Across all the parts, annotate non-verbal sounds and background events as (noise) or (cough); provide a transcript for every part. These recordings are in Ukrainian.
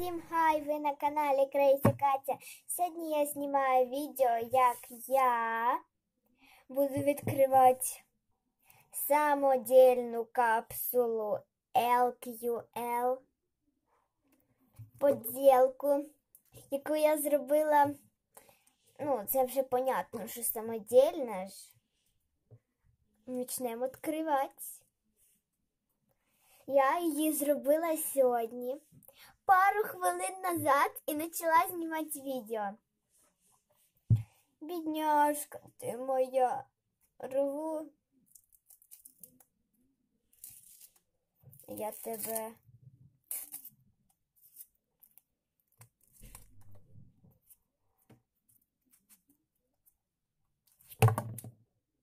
Всім хай! Ви на каналі Крейсі Катя. Сьогодні я знімаю відео, як я буду відкривати самодільну капсулу LQL поділку, яку я зробила. Ну, це вже понятно, що самодільна ж. Почнемо відкривати. Я її зробила сьогодні, пару хвилин назад і почала знімати відео. Бідняшка, ти моя рву. Я тебе.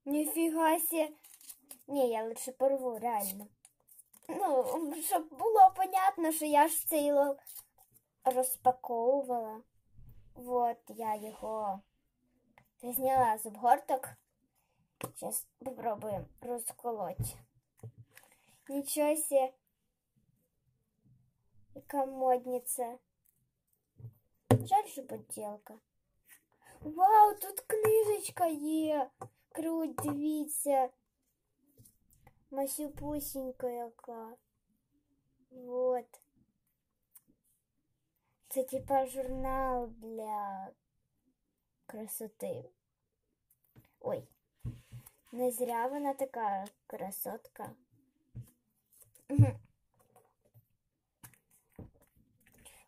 Ніфіга сі. Ні, я лише порву, реально. Ну, щоб було понятно, що я ж цей лол розпаковувала. Вот я його зняла з обгорток. Зараз попробуємо розколоть. Нічого себе. Яка модниця. Жаль, що поділка. Вау, тут книжечка є. Круть, дивіться. Масюпусенька яка. Вот. Це типа журнал для красоти. Ой, не зря вона така красотка.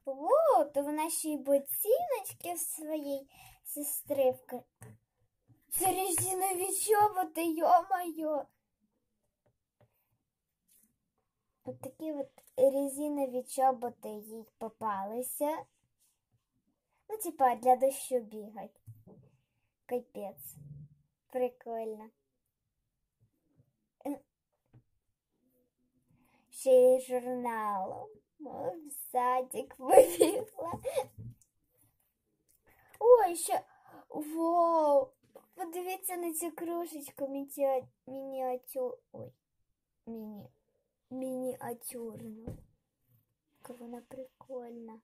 Вот, вона ще й ботиночки в своїй сестри. Це резинові чоботи, йо-моє! От такі от резинові чоботи їй попалися. Ну, типа, для дощу бігать. Капець. Прикольно. Ще й журналом. О, в садик побігла. Ой, ще. Вау! Подивіться на цю кружечку мініатюр. Ой, міні мініатюрну. Вона прикольна.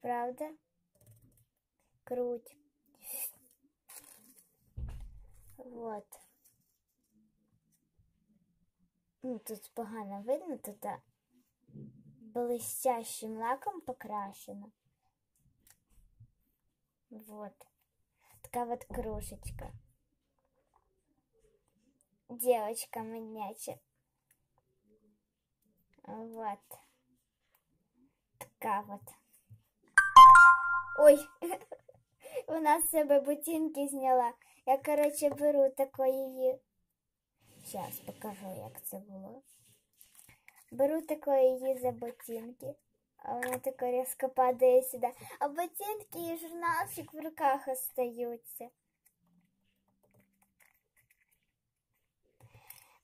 Правда? Круть. Вот. Ну, тут погано видно, тут блестящим лаком покрашено. Вот. Такая вот кружечка девочка модняча. Вот. Така вот. Ой, (laughs) вона з себе ботинки зняла. Я, короче, беру такої її. Зараз покажу, як це було. Беру такої її за ботинки. А вона тако різко падає сюди. А ботинки і журналчик в руках остаються.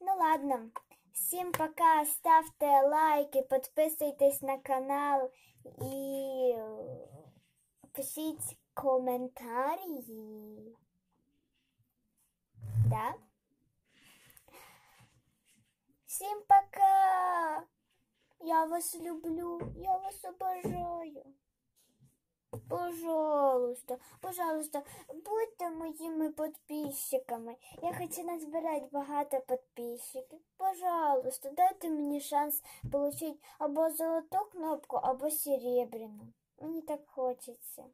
Ну ладно, всім пока, ставте лайки, підписуйтесь на канал і пишіть коментарі. Да? Всім пока! Я вас люблю, я вас обожаю. Пожалуйста, пожалуйста, будьте моїми підписчиками. Я хочу назбирати багато підписчиків. Пожалуйста, дайте мені шанс отримати або золоту кнопку, або серебряну. Мені так хочеться.